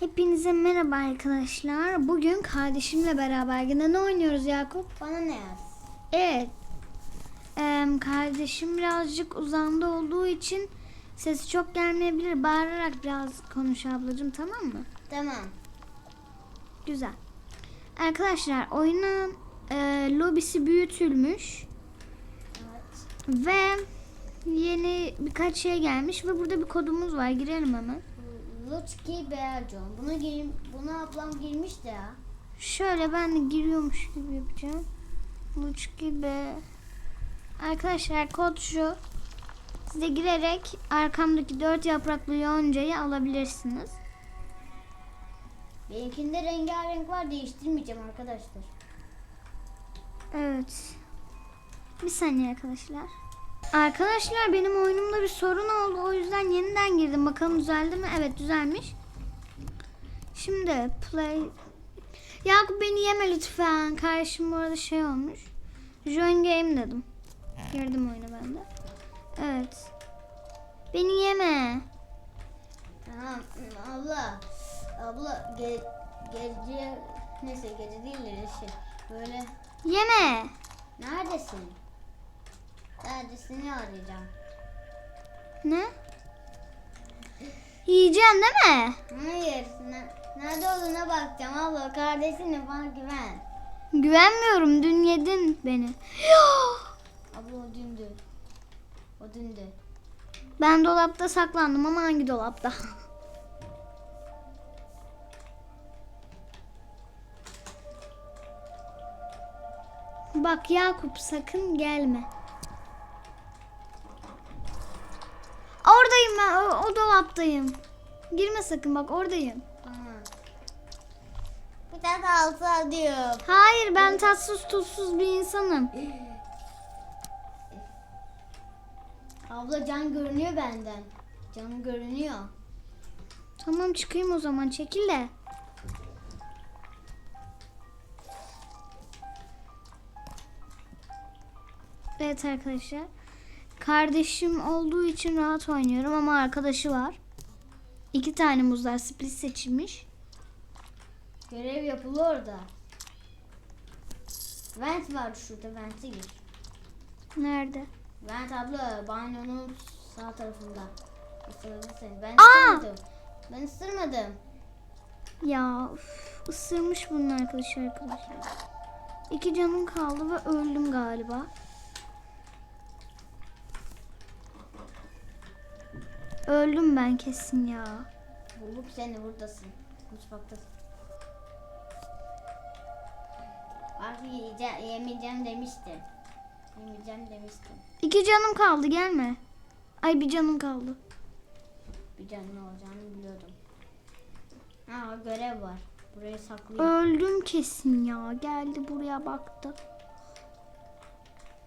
Hepinize merhaba arkadaşlar. Bugün kardeşimle beraber yine ne oynuyoruz Yakup? Bana ne yaz? Evet. Em, kardeşim birazcık uzamda olduğu için sesi çok gelmeyebilir. Bağırarak biraz konuş ablacığım tamam mı? Tamam. Güzel. Arkadaşlar oyunun e, lobisi büyütülmüş Evet. ve yeni birkaç şey gelmiş ve burada bir kodumuz var. Girelim hemen. Lutski Bearjon. Bunu girim, bunu ablam girmişti ya. Şöyle ben de giriyormuş gibi yapacağım. Uç gibi. Arkadaşlar kod şu. Siz de girerek arkamdaki dört yapraklı yoncayı alabilirsiniz. Benimkinde rengarenk var değiştirmeyeceğim arkadaşlar. Evet. Bir saniye arkadaşlar. Arkadaşlar benim oyunumda bir sorun oldu. O yüzden yeniden girdim. Bakalım düzeldi mi? Evet düzelmiş. Şimdi play. Yakup beni yeme lütfen. Karşım bu arada şey olmuş. Join game dedim. Girdim oyuna ben de. Evet. Beni yeme. Tamam abla. Abla ge, gece neyse gece değil de şey böyle Yeme. neredesin? Neredesin arayacağım. Ne? Yiyeceğim değil mi? Hayır. Ne, nerede olduğuna bakacağım abla. Kardeşine bana güven. Güvenmiyorum. Dün yedin beni. Abla o dündü. O dündü. Ben dolapta saklandım ama hangi dolapta? Bak Yakup sakın gelme. Oradayım ben. O, dolaptayım. Girme sakın bak oradayım. Tamam. Bir tane alsa diyor. Hayır ben tatsız tuzsuz bir insanım. Abla can görünüyor benden. Canım görünüyor. Tamam çıkayım o zaman çekil de. Evet arkadaşlar. Kardeşim olduğu için rahat oynuyorum ama arkadaşı var. İki tane muzlar split seçilmiş. Görev yapılı orada. Vent var şurada vente gir. Nerede? Vent abla banyonun sağ tarafında. Isırdı seni. Ben Aa! ısırmadım. Ben ısırmadım. Ya üf, ısırmış bunun arkadaşı arkadaşlar. İki canım kaldı ve öldüm galiba. Öldüm ben kesin ya. Bulduk seni buradasın. Mutfaktasın. Artık yiyeceğim, yemeyeceğim demiştim. Yemeyeceğim demiştim. İki canım kaldı gelme. Ay bir canım kaldı. Bir canın olacağını biliyordum. Ha görev var. Burayı saklayayım. Öldüm kesin ya. Geldi buraya baktı.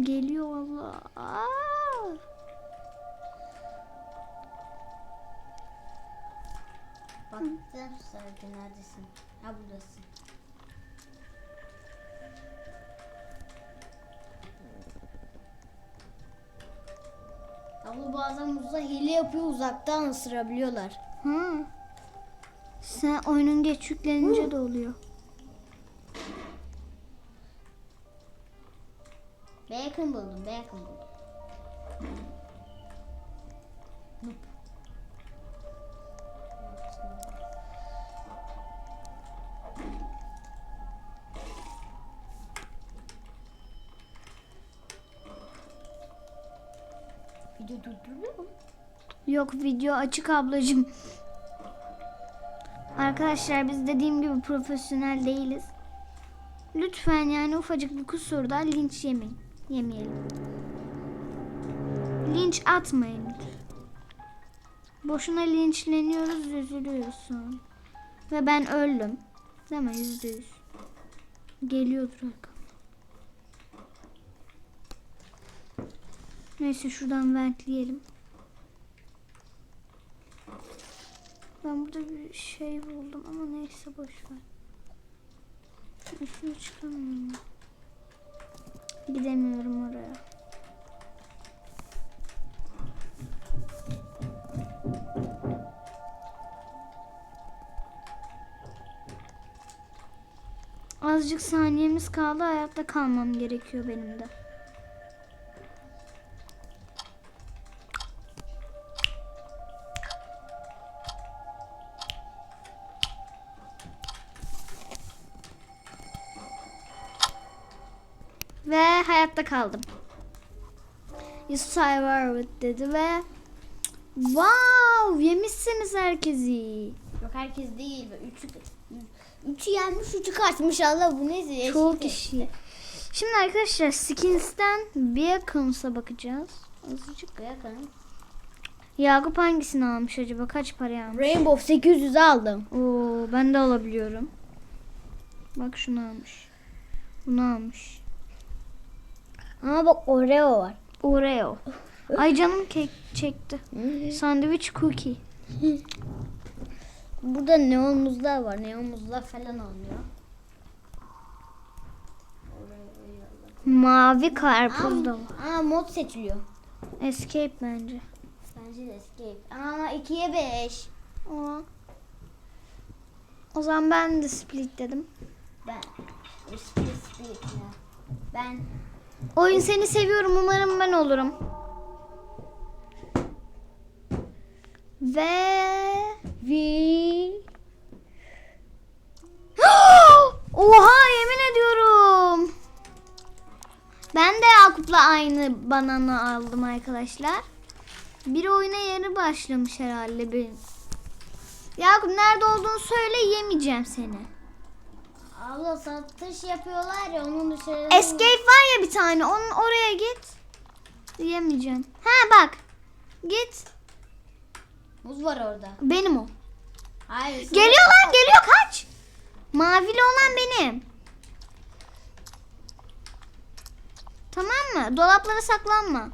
Geliyor valla. Aa! Baktım sadece neredesin? Ha buradasın. Abla bazen muzla hile yapıyor uzaktan ısırabiliyorlar. Ha. Sen oyunun geç yüklenince de oluyor. Bacon buldum, bacon buldum. Nope. Durduruyor mu? Yok video açık ablacığım. Arkadaşlar biz dediğim gibi profesyonel değiliz. Lütfen yani ufacık bir kusurda linç yemeyin. Yemeyelim. Linç atmayın. Boşuna linçleniyoruz, üzülüyoruz sonra. Ve ben öldüm. Değil mi? Yüzde yüz. Geliyordur arkamdan. Neyse şuradan ventleyelim. Ben burada bir şey buldum ama neyse boş ver. Şunu çıkamıyorum. Gidemiyorum oraya. Azıcık saniyemiz kaldı. Hayatta kalmam gerekiyor benim de. Hayatta kaldım. You survived dedi ve Wow yemişsiniz herkesi. Yok herkes değil. Üçü, üçü yenmiş, üçü kaçmış. Allah bu neyse. Çok eşit işi. Şimdi arkadaşlar skins'ten Beacon's'a bakacağız. Azıcık. Yakın. Yakup hangisini almış acaba? Kaç paraya almış? Rainbow 800 aldım. Oo, ben de alabiliyorum. Bak şunu almış. Bunu almış. Ama bak Oreo var. Oreo. Ay canım kek çekti. Sandviç cookie. Burada neon muzlar var. Neon muzlar falan alıyor. Mavi karpuz da var. Aa mod seçiliyor. Escape bence. Bence de escape. Ama 2'ye 5. O. O zaman ben de split dedim. Ben. Split split ya. Ben. Oyun seni seviyorum. Umarım ben olurum. Ve Vi. Oha yemin ediyorum. Ben de Yakup'la aynı bananı aldım arkadaşlar. Bir oyuna yeni başlamış herhalde benim. Yakup nerede olduğunu söyle yemeyeceğim seni. Abla satış yapıyorlar ya onun dışarı. Escape var ya bir tane. Onun oraya git. Yemeyeceğim. Ha bak. Git. Muz var orada. Benim o. Hayır. Geliyor lan geliyor kaç. Mavili olan benim. Tamam mı? Dolaplara saklanma.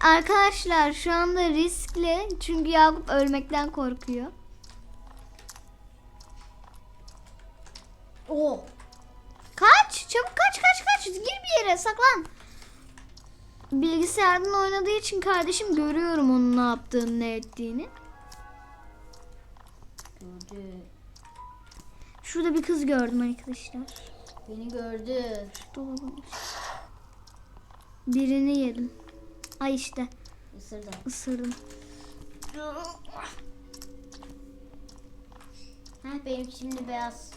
Arkadaşlar şu anda riskli. Çünkü Yakup ölmekten korkuyor. Oo. Kaç! Çabuk kaç kaç kaç. Gir bir yere saklan. Bilgisayardan oynadığı için kardeşim görüyorum onun ne yaptığını ne ettiğini. Gördü. Şurada bir kız gördüm arkadaşlar. Beni gördü. Birini yedim. Ay işte Isırdı. ısırdım. Heh benim şimdi beyaz.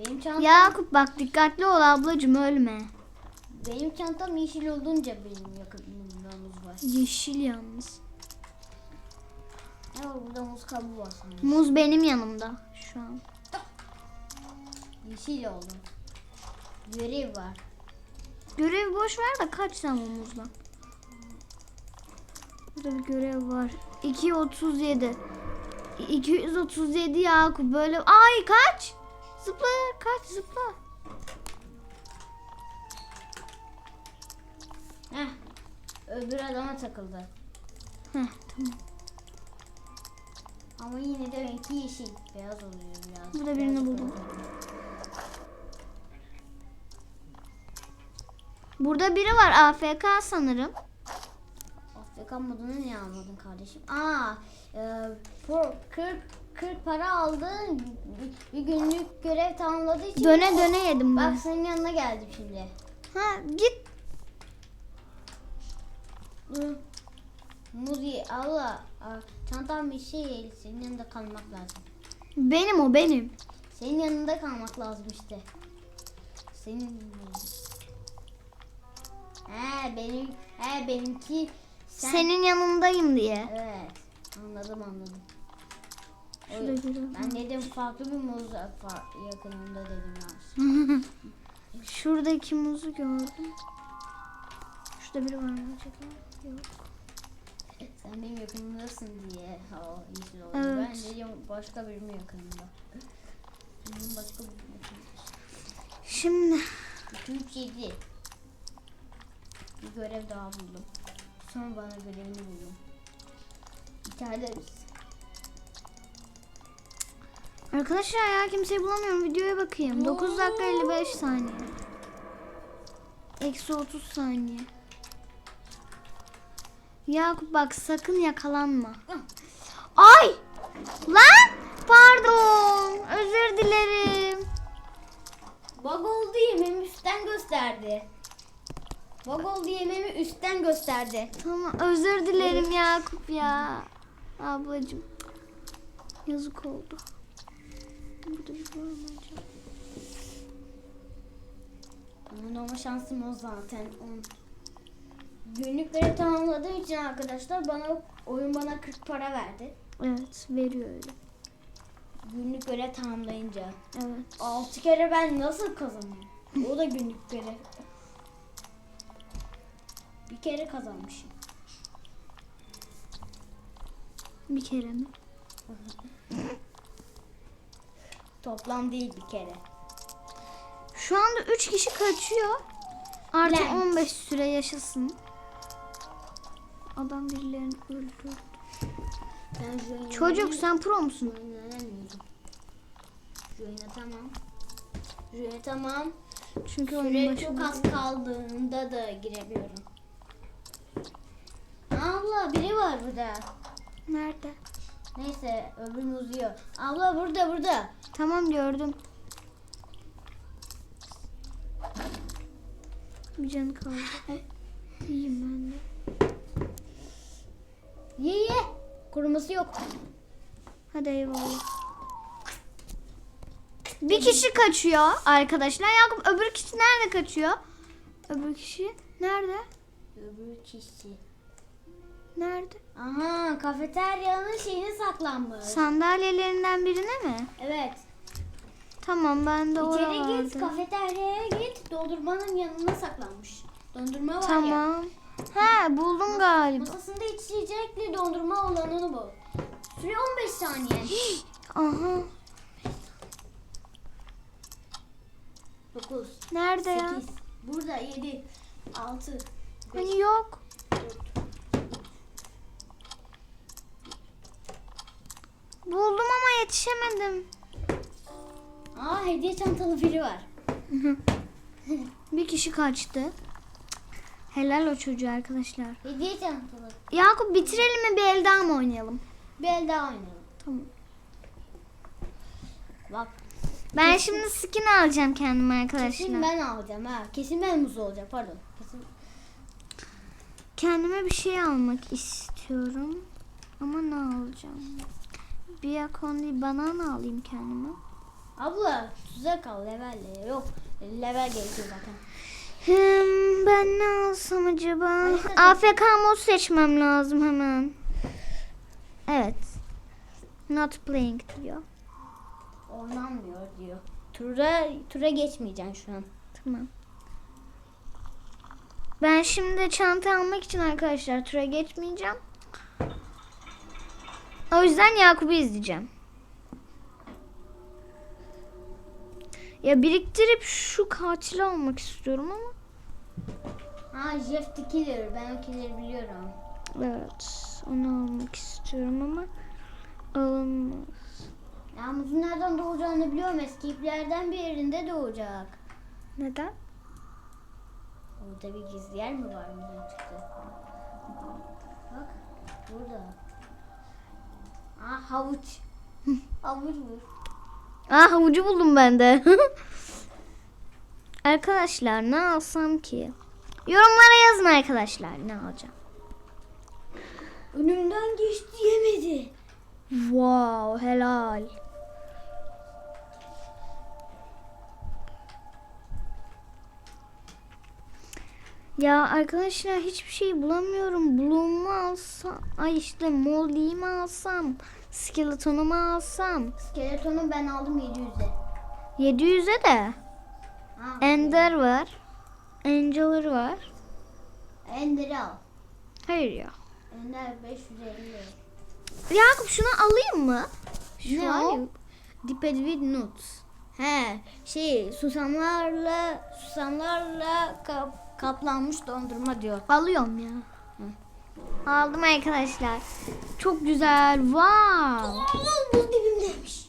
Benim çantam, Yakup bak dikkatli ol ablacım ölme. benim çantam yeşil olunca benim yakınımda muz var. Yeşil yalnız. Ama burada muz kabuğu var sanırım. Muz benim yanımda şu an. Yeşil oldu. Görev var. Görev boş ver de kaç o muzdan. Burada bir görev var. 237. 237 Yakup böyle. Ay kaç. Zıpla kaç zıpla. Heh. Öbür adama takıldı. Heh tamam. Ama yine de benimki yeşil. Beyaz oluyor biraz. Burada birini buldum. Burada biri var AFK sanırım. Afrika modunu niye almadın kardeşim? Aa, e, for 40 40 para aldın. Bir, günlük görev tamamladığı için Döne döne yedim ben. Bak senin yanına geldim şimdi. Ha git. Muzi Allah. Çantam bir şey senin yanında kalmak lazım. Benim o benim. Senin yanında kalmak lazım işte. Senin He benim he benimki sen Senin yanındayım diye. Evet. Anladım anladım. O- Şurada ben dedim farklı bir muz yakınında dedim ya. Şuradaki muzu gördüm. Şurada biri var mı acaba? Yok. Sen benim yakınımdasın diye. Ha, yeşil oldu. Evet. Ben dedim başka birimin yakınında. Benim başka birimin yakınında. Şimdi 2 3 7. Bir görev daha buldum. Sonra bana görevini buldum. İtaleriz. Arkadaşlar ya kimseyi bulamıyorum. Videoya bakayım. 9 dakika 55 saniye. Eksi 30 saniye. Yakup bak sakın yakalanma. Ay! Lan pardon. Özür dilerim. Bug oldu yemeğimi üstten gösterdi. Bug oldu yemeğimi üstten gösterdi. Tamam özür dilerim Yakup ya. Ablacığım. Yazık oldu. Burada bir var mı acaba? Onun olma şansım o zaten. On. Günlükleri tamamladığım için arkadaşlar bana oyun bana 40 para verdi. Evet veriyor öyle. Günlük görev tamamlayınca. Evet. 6 kere ben nasıl kazanayım? O da günlük görev. Bir kere kazanmışım. Bir kere mi? Toplam değil bir kere. Şu anda 3 kişi kaçıyor. Artı Blank. 15 süre yaşasın. Adam birilerini öldürdü. Ben Çocuk sen pro musun? Oyuna tamam. Oyuna tamam. Çünkü Süre çok az kaldığında da girebiliyorum. Abla biri var burada. Nerede? Neyse öbürünü uzuyor. Abla burada burada. Tamam gördüm. Bir canı kaldı. İyiyim ben de. Ye ye. Kuruması yok. Hadi eyvallah. Bir kişi kaçıyor arkadaşlar. Yakup öbür kişi nerede kaçıyor? Öbür kişi nerede? Öbür kişi. Nerede? Aha kafeteryanın şeyine saklanmış. Sandalyelerinden birine mi? Evet. Tamam ben de oraya İçeri git kafeteryaya git. Dondurmanın yanına saklanmış. Dondurma var ya. Tamam. He buldum galiba. Masasında içecekli dondurma olanını bul. Süre 15 saniye. Aha. 9, Nerede ya? 8, burada 7, 6, 5, Hani yok. 4. Buldum ama yetişemedim. Aa hediye çantalı biri var. Bir kişi kaçtı. Helal o çocuğu arkadaşlar. Hediye çantalı. Yakup bitirelim mi bir el daha mı oynayalım? Bir el daha oynayalım. Tamam. Bak Ben şimdi skin alacağım kendime arkadaşlar. kesin ben alacağım ha. Kesin ben muz olacağım pardon. Kesin. Kendime bir şey almak istiyorum. Ama ne alacağım? Bir yakon değil banana alayım kendime. Abla tuzak al levelle. Yok level gerekiyor zaten. Hmm, ben ne alsam acaba? AFK mod seçmem lazım hemen. Evet. Not playing diyor. Oynanmıyor diyor. Tura, tura geçmeyeceksin şu an. Tamam. Ben şimdi çanta almak için arkadaşlar tura geçmeyeceğim. O yüzden Yakup'u izleyeceğim. Ya biriktirip şu katili almak istiyorum ama. Ha Jeff the Killer. Ben o killer'i biliyorum. Evet onu almak istiyorum ama alınmaz. Ya muzun nereden doğacağını biliyorum. Eski iplerden bir yerinde doğacak. Neden? Orada bir gizli yer mi var çıktı? Bak burada. Aa havuç. havuç bu. Aa havucu buldum ben de. arkadaşlar ne alsam ki? Yorumlara yazın arkadaşlar ne alacağım. Önümden geçti yemedi. Wow helal. Ya arkadaşlar hiçbir şey bulamıyorum. Bloom'u alsam, ay işte Molly'yi mi alsam, Skeleton'u mu alsam? Skeletonu ben aldım 700'e. 700'e de Ha, Ender var. Angel'ır var. Ender'i al. Hayır ya. Ender 550. Yakup şunu alayım mı? Şu Ne o? Dipped with nuts. He, şey susamlarla susamlarla kap, kaplanmış dondurma diyor. Alıyorum ya. Aldım arkadaşlar. Çok güzel. Wow. buz dibimdeymiş.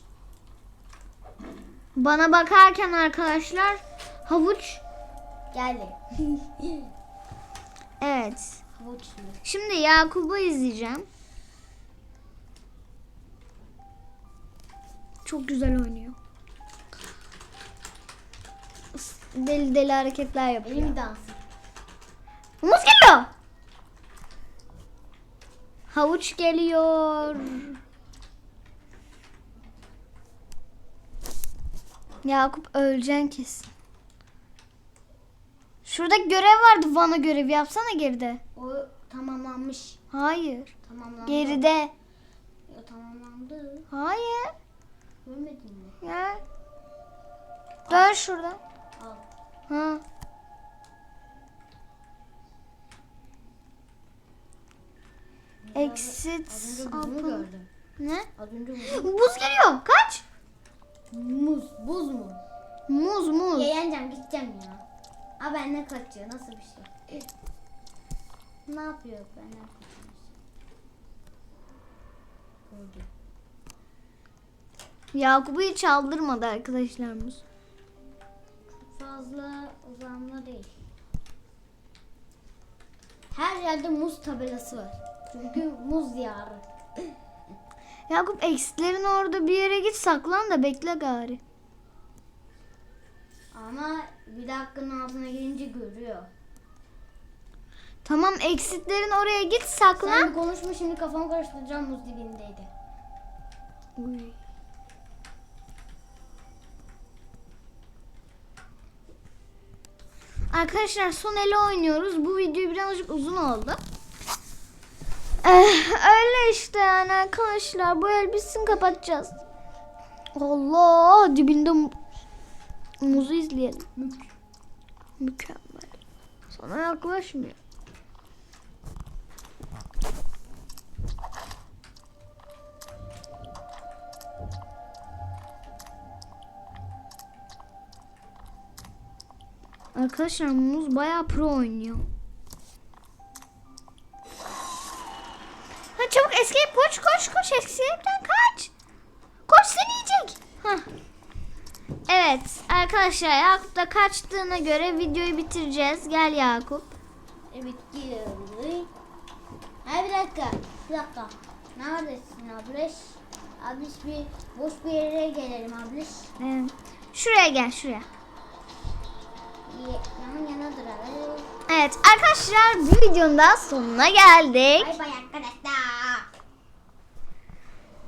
Bana bakarken arkadaşlar havuç. Geldi. Evet. Havuç? Şimdi Yakup'u izleyeceğim. çok güzel oynuyor. Deli deli hareketler yapıyor. Benim dansım. Muz geliyor. Havuç geliyor. Yakup öleceksin kesin. Şurada görev vardı Van'a görevi yapsana geride. O tamamlanmış. Hayır. Tamamlandı. Geride. Ya, tamamlandı. Hayır. Görmedin mi? Gel. Dön şuradan. Al. Ha. Exit. Open. Ne? Buz geliyor. Kaç? Muz. Buz mu? Muz muz. Ya yeneceğim gideceğim ya. Aa benden kaçıyor. Nasıl bir şey? Ne yapıyor benden kaçıyor? Gördüm. Yakup'u hiç aldırmadı arkadaşlarımız. Fazla uzanma değil. Her yerde muz tabelası var. Çünkü muz diyarı. Yakup exitlerin orada bir yere git saklan da bekle gari. Ama bir dakikanın altına girince görüyor. Tamam exitlerin oraya git saklan. Sen konuşma şimdi kafamı karıştıracağım muz dibindeydi. Uy. Arkadaşlar son ele oynuyoruz. Bu video birazcık uzun oldu. Eh, öyle işte yani arkadaşlar. Bu el bitsin kapatacağız. Allah dibinde mu- muzu izleyelim. Mükemmel. Sana yaklaşmıyor. Arkadaşlar muz bayağı pro oynuyor. Koş escape'den kaç. Koş seni yiyecek. Hah. Evet arkadaşlar Yakup da kaçtığına göre videoyu bitireceğiz. Gel Yakup. Evet girdi. Ha bir dakika. Bir dakika. Neredesin abliş? Abliş bir boş bir yere gelelim abliş. Ee, şuraya gel şuraya. Yan yana duralım. Evet arkadaşlar bu videonun da sonuna geldik. Bay bay arkadaşlar.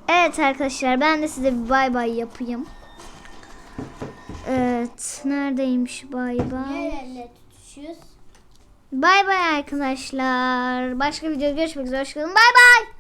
Evet arkadaşlar ben de size bir bay bay yapayım. Evet neredeymiş bay bay. Nereyle tutuşuyoruz? Bay bay arkadaşlar. Başka videoda görüşmek üzere. Hoşçakalın. Bay bay.